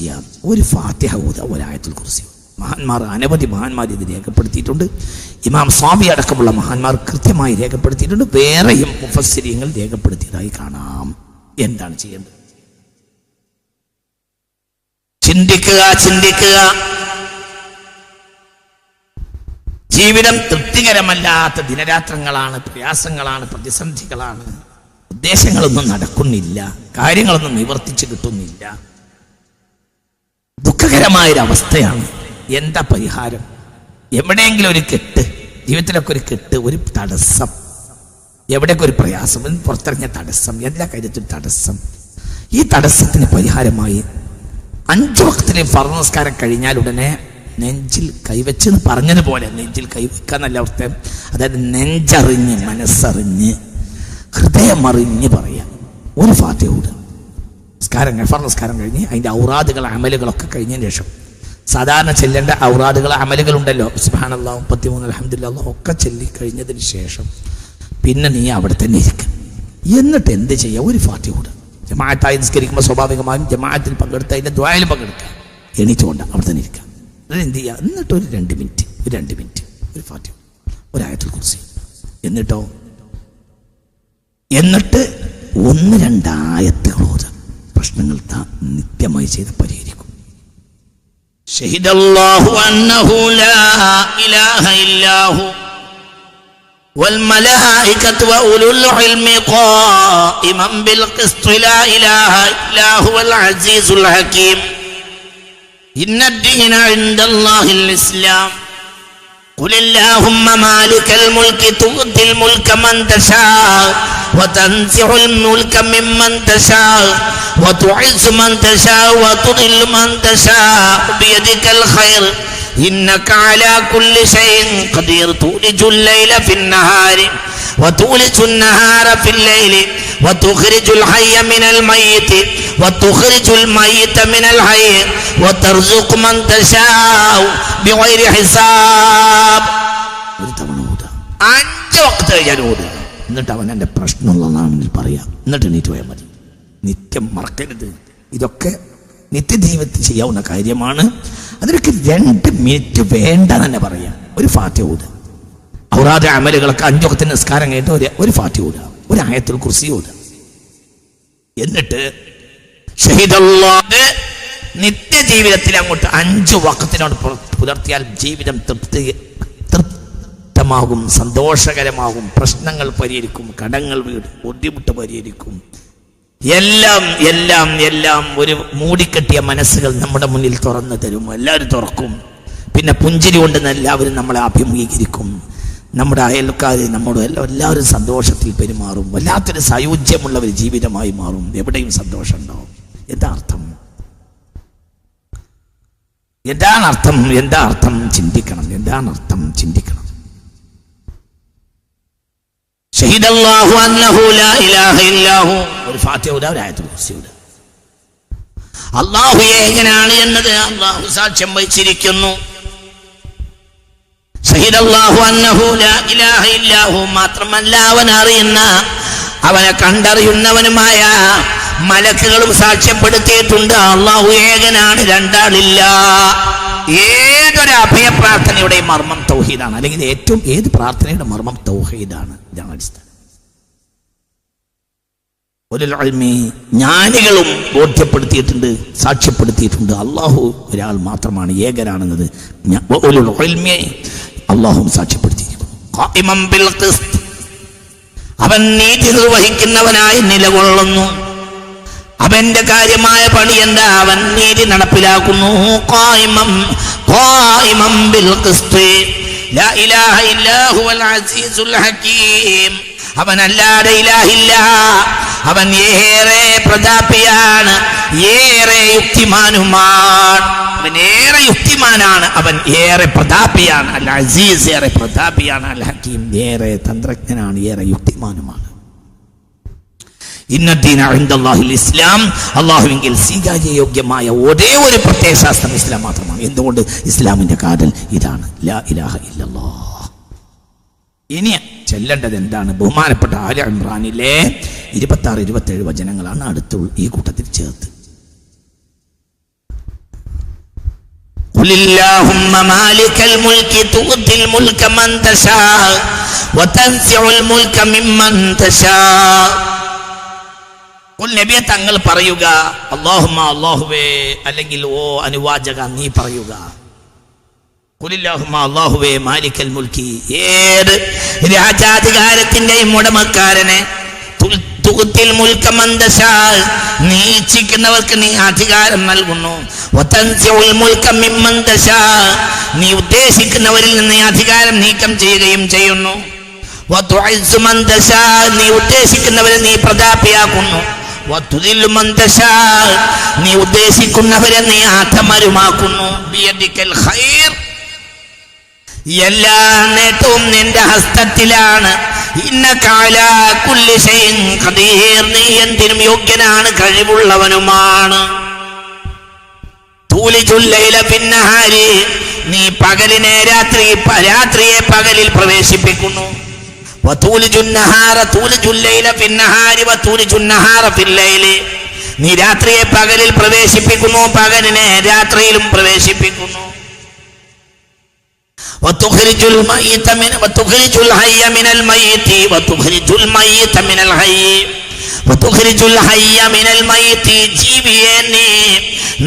ചെയ്യാം. ഒരു ഫാത്തിഹ ഊത ഒരായത്തിൽ കുറിച്ച് മഹാന്മാർ അനവധി മഹാന്മാർ ഇത് രേഖപ്പെടുത്തിയിട്ടുണ്ട്. ഇമാം സ്വാമി അടക്കമുള്ള മഹാന്മാർ കൃത്യമായി രേഖപ്പെടുത്തിയിട്ടുണ്ട്. വേറെയും മുഫസ്സിരിയങ്ങൾ രേഖപ്പെടുത്തിയതായി കാണാം. എന്താണ് ചെയ്യേണ്ടത്? ചിന്തിക്കുക ചിന്തിക്കുക. ജീവിതം തൃപ്തികരമല്ലാത്ത ദിനരാത്രങ്ങളാണ് പ്രയാസങ്ങളാണ് പ്രതിസന്ധികളാണ്. ഉദ്ദേശങ്ങളൊന്നും നടക്കുന്നില്ല. കാര്യങ്ങളൊന്നും നിവർത്തിച്ചു കിട്ടുന്നില്ല. ദുഃഖകരമായൊരവസ്ഥയാണ് എന്താ പരിഹാരം? എവിടെയെങ്കിലും ഒരു കെട്ട് ജീവിതത്തിലൊക്കെ ഒരു കെട്ട് ഒരു തടസ്സം. എവിടെയൊക്കെ ഒരു പ്രയാസം പുറത്തിറങ്ങിയ തടസ്സം എല്ലാ കാര്യത്തിലും തടസ്സം. ഈ തടസ്സത്തിന് പരിഹാരമായി അഞ്ചു വക്തിലെ ഫർണസ്കാരം കഴിഞ്ഞാൽ ഉടനെ നെഞ്ചിൽ കൈവച്ച് എന്ന് പറഞ്ഞതുപോലെ നെഞ്ചിൽ കൈവെക്കാന്നല്ല അവസ്ഥ അതായത് നെഞ്ചറിഞ്ഞ് മനസ്സറിഞ്ഞ് ഹൃദയമറിഞ്ഞ് പറയാം. ഒരു ഫാത്തിയോട് നിസ്കാരം എഫർ നിസ്കാരം കഴിഞ്ഞ് അതിന്റെ ഔറാദുകൾ അമലുകളൊക്കെ കഴിഞ്ഞതിന് ശേഷം. സാധാരണ ചെല്ലേണ്ട ഔറാദുകൾ അമലുകളുണ്ടല്ലോ സുബാനല്ലാ മുപ്പത്തിമൂന്ന് അലഹമില്ല ഒക്കെ ചെല്ലി കഴിഞ്ഞതിന് ശേഷം പിന്നെ നീ അവിടെ തന്നെ ഇരിക്കും. എന്നിട്ട് എന്ത് ചെയ്യുക ഒരു ഫാത്തിയോട് ജമാഅത്തായി നിസ്കരിക്കുമ്പോൾ സ്വാഭാവികമായും ജമാഅത്തിൽ പങ്കെടുത്ത അതിന്റെ ദ്വായാലും പങ്കെടുക്കുക. എണീറ്റുകൊണ്ട് അവിടെ തന്നെ ഇരിക്കുക. എന്ത് ചെയ്യുക എന്നിട്ട് ഒരു രണ്ട് മിനിറ്റ് ഒരു രണ്ട് മിനിറ്റ് ഒരു ഫാത്തിയ ഒരായത്തിൽ കുറിച്ച് എന്നിട്ടോ? എന്നിട്ട് ഒന്ന് രണ്ടായത്തുകളോട് പ്രശ്നങ്ങൾ താ നിത്യമായി ചെയ്ത് പരിഹരിക്കും شهد الله أنه لا إله إلا هو والملائكة وأولو العلم قائما بالقسط لا إله إلا هو العزيز الحكيم إن الدين عند الله الإسلام قل اللهم مالك الملك تؤتي الملك من تشاء وتنزع الملك ممن تشاء وتعز من تشاء وتضل من تشاء بيدك الخير إنك على كل شيء قدير تولج الليل في النهار وتولج النهار في الليل وتخرج الحي من الميت وتخرج الميت من الحي وترزق من تشاء بغير حساب ഒരു തവണ ഓടുക അഞ്ച് വക്കത്ത് കഴിഞ്ഞാൽ ഓടുക എന്നിട്ട് അവൻ എന്റെ പ്രശ്നമുള്ളതാണെന്ന് പറയാം. എന്നിട്ട് എണീറ്റ് പോയാൽ മതി. നിത്യം മറക്കരുത്. ഇതൊക്കെ നിത്യജീവിതത്തിൽ ചെയ്യാവുന്ന കാര്യമാണ്. അതിനൊക്കെ രണ്ട് മിനിറ്റ് വേണ്ട തന്നെ പറയാം. ഒരു ഫാറ്റ് ഓടുക ഔറാദ അമലുകളൊക്കെ അഞ്ചൊക്കത്തിന് നിസ്കാരം കഴിഞ്ഞിട്ട് ഒരു ഒരു ഫാറ്റ് ഓടുക ഒരു ആയത്തിൽ കുറിച്ച് ഓടുക എന്നിട്ട് ഷഹീദല്ലാഹ് നിത്യജീവിതത്തിൽ അങ്ങോട്ട് അഞ്ച് വക്കത്തിനോട് പുലർത്തിയാൽ ജീവിതം തൃപ്തി തൃപ്തമാകും സന്തോഷകരമാകും പ്രശ്നങ്ങൾ പരിഹരിക്കും കടങ്ങൾ വീടും ബുദ്ധിമുട്ട് പരിഹരിക്കും. എല്ലാം എല്ലാം എല്ലാം ഒരു മൂടിക്കെട്ടിയ മനസ്സുകൾ നമ്മുടെ മുന്നിൽ തുറന്നു തരും. എല്ലാവരും തുറക്കും. പിന്നെ പുഞ്ചിരി കൊണ്ട് എല്ലാവരും നമ്മളെ അഭിമുഖീകരിക്കും. നമ്മുടെ അയൽക്കാർ നമ്മുടെ എല്ലാം എല്ലാവരും സന്തോഷത്തിൽ പെരുമാറും. വല്ലാത്തൊരു സായുജ്യമുള്ള ഒരു ജീവിതമായി മാറും. എവിടെയും സന്തോഷം ഉണ്ടാവും. എന്താ അർത്ഥം? എന്താണ് അർത്ഥം? എന്താ അർത്ഥം? ചിന്തിക്കണം. എന്താണ് അർത്ഥം? ചിന്തിക്കണം. ഒരു ഫാത്തിയുടെ ഒരു ആയത്ത് കുറിച്ചുണ്ട് അള്ളാഹു ഏകനാണ് എന്നത് അള്ളാഹു സാക്ഷ്യം വഹിച്ചിരിക്കുന്നു. മാത്രമല്ല അവൻ അറിയുന്ന അവനെ കണ്ടറിയുന്നവനുമായ മലക്കുകളും സാക്ഷ്യപ്പെടുത്തിയിട്ടുണ്ട്. അള്ളാഹു ഏകനാണ് രണ്ടാളില്ല. ഏതൊരു അഭയ പ്രാർത്ഥനയുടെയും മർമ്മം തൗഹീദാണ്. അല്ലെങ്കിൽ ഏറ്റവും ഏത് പ്രാർത്ഥനയുടെ മർമ്മം തൗഹീദാണ്. ഇതാണ് അടിസ്ഥാനം. ഒരു ജ്ഞാനികളും ബോധ്യപ്പെടുത്തിയിട്ടുണ്ട് സാക്ഷ്യപ്പെടുത്തിയിട്ടുണ്ട്. അള്ളാഹു ഒരാൾ മാത്രമാണ് ഏകനാണെന്നത്. അള്ളാഹും സാക്ഷ്യപ്പെടുത്തിയിരിക്കുന്നു. അവൻ നീതി നിർവഹിക്കുന്നവനായി നിലകൊള്ളുന്നു. അവന്റെ കാര്യമായ പണി എന്താ? അവൻ നീതി നടപ്പിലാക്കുന്നു. അവനല്ലാതെ ഇലാഹില്ല. അവൻ ഏറെ പ്രതാപിയാണ് ഏറെ യുക്തിമാനുമാണ് അവൻ ഏറെ യുക്തിമാനാണ് അവൻ ഏറെ പ്രതാപിയാണ്. അല്ല അസീസ് ഏറെ പ്രതാപിയാണ് അല്ല ഹക്കീം ഏറെ തന്ത്രജ്ഞനാണ് ഏറെ യുക്തിമാനുമാണ്. ഇസ്ലാം അള്ളാഹുവെങ്കിൽ സ്വീകാര്യയോഗ്യമായ ഒരേ ഒരു പ്രത്യയശാസ്ത്രം ഇസ്ലാം മാത്രമാണ് എന്തുകൊണ്ട് ഇസ്ലാമിന്റെ കാതൽ ഇതാണ് ലാ ഇലാഹ ഇല്ലല്ലാ ഇനി ചെല്ലേണ്ടത് എന്താണ് ബഹുമാനപ്പെട്ട ആല ഇമ്രാനിലെ ഇരുപത്തി ആറ് ഇരുപത്തി ഏഴ് വചനങ്ങളാണ് അടുത്തുള്ള ഈ കൂട്ടത്തിൽ ചേർത്ത് قل اللهم مالك الملك تؤتي الملك من تشاء وتنزع الملك ممن تشاء ഉൽ നബിയെ തങ്ങൾ പറയുക അള്ളാഹുമ അള്ളാഹുവേ അല്ലെങ്കിൽ ഓ അനുവാചക നീ പറയുക. കുലില്ലാഹുമ അള്ളാഹുവേ മാലിക്കൽ മുൽക്കി ഏത് രാജാധികാരത്തിന്റെയും ഉടമക്കാരനെ നീ ഇച്ഛിക്കുന്നവർക്ക് നീ അധികാരം നൽകുന്നു. നീ ഉദ്ദേശിക്കുന്നവരിൽ നിന്ന് അധികാരം നീക്കം ചെയ്യുകയും ചെയ്യുന്നു. നീ ഉദ്ദേശിക്കുന്നവരെ നീ പ്രതാപിയാക്കുന്നു. നീ ഉദ്ദേശിക്കുന്നവരെ നീ ഖൈർ. എല്ലാ നേട്ടവും നിന്റെ ഹസ്തത്തിലാണ്. നീ എന്തിനും യോഗ്യനാണ് കഴിവുള്ളവനുമാണ്. നീ പകലിനെ രാത്രി രാത്രിയെ പകലിൽ പ്രവേശിപ്പിക്കുന്നു. നീ രാത്രിയെ പകലിൽ പ്രവേശിപ്പിക്കുന്നു പകലിനെ രാത്രിയിലും പ്രവേശിപ്പിക്കുന്നു وتخرج الميت من وتخرج الحي من الميت وتخرج الميت من الحي وتخرج الحي من الميت ജീവിയെ നീ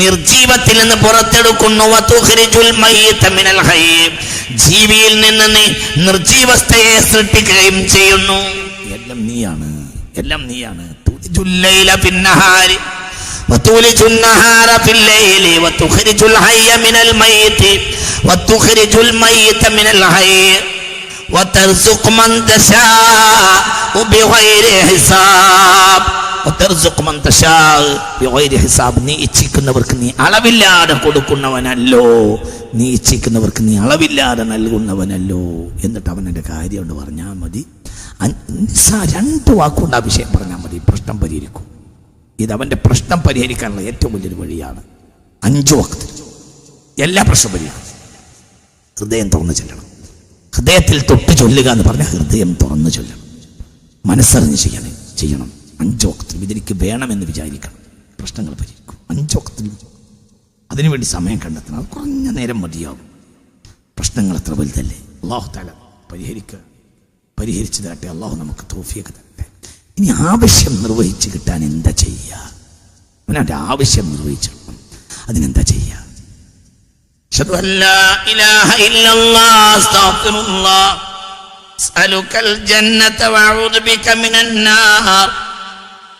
നിർജീവത്തിൽ നിന്ന് പുറത്തെടുക്കുന്നു വതുഖ്രിജുൽ മയ്യിത മിനൽ ഹയ്യ ജീവിയിൽ നിന്ന് നീ നിർജീവസ്ഥയെ സൃഷ്ടിക്കുകയും ചെയ്യുന്നു എല്ലാം നീയാണ് എല്ലാം നീയാണ് تولج الليل في النهار وتولج النهار في الليل وتخرج الحي من الميت وتخرج الميت من الحي وترزق من تشاء بغير حساب നീ ഇച്ഛിക്കുന്നവർക്ക് നീ അളവില്ലാതെ കൊടുക്കുന്നവനല്ലോ. നീ ഇച്ഛിക്കുന്നവർക്ക് നീ അളവില്ലാതെ നൽകുന്നവനല്ലോ. എന്നിട്ട് അവനെന്റെ കാര്യം കൊണ്ട് പറഞ്ഞാൽ മതി. രണ്ട് വാക്കുകൊണ്ട് ആ വിഷയം പറഞ്ഞാൽ മതി. പ്രശ്നം പരിഹരിക്കും. ഇത് അവന്റെ പ്രശ്നം പരിഹരിക്കാനുള്ള ഏറ്റവും വലിയൊരു വഴിയാണ്. അഞ്ചു വക്ത എല്ലാ പ്രശ്നം പരിഹരിക്കും. ഹൃദയം തുറന്നു ചെല്ലണം. ഹൃദയത്തിൽ തൊട്ട് ചൊല്ലുക എന്ന് പറഞ്ഞാൽ ഹൃദയം തുറന്നു ചൊല്ലണം. മനസ്സറിഞ്ഞ് ചെയ്യണം. ചെയ്യണം. അഞ്ചോക്കത്തിൽ ഇതിലേക്ക് വേണമെന്ന് വിചാരിക്കണം പ്രശ്നങ്ങൾ പരിഹരിക്കും അഞ്ചോക്കത്തിൽ അതിനുവേണ്ടി സമയം കണ്ടെത്തണം അത് കുറഞ്ഞ നേരം മതിയാവും പ്രശ്നങ്ങൾ എത്ര വലുതല്ലേ അള്ളാഹു താല പരിഹരിക്കുക പരിഹരിച്ചു തരട്ടെ അള്ളാഹു നമുക്ക് തോഫിയൊക്കെ തരട്ടെ ഇനി ആവശ്യം നിർവഹിച്ച് കിട്ടാൻ എന്താ ചെയ്യുക അവനവൻ്റെ ആവശ്യം നിർവഹിച്ചു അതിനെന്താ ചെയ്യുക أشهد أن لا إله إلا الله أستغفر الله أسألك الجنة وأعوذ بك من النار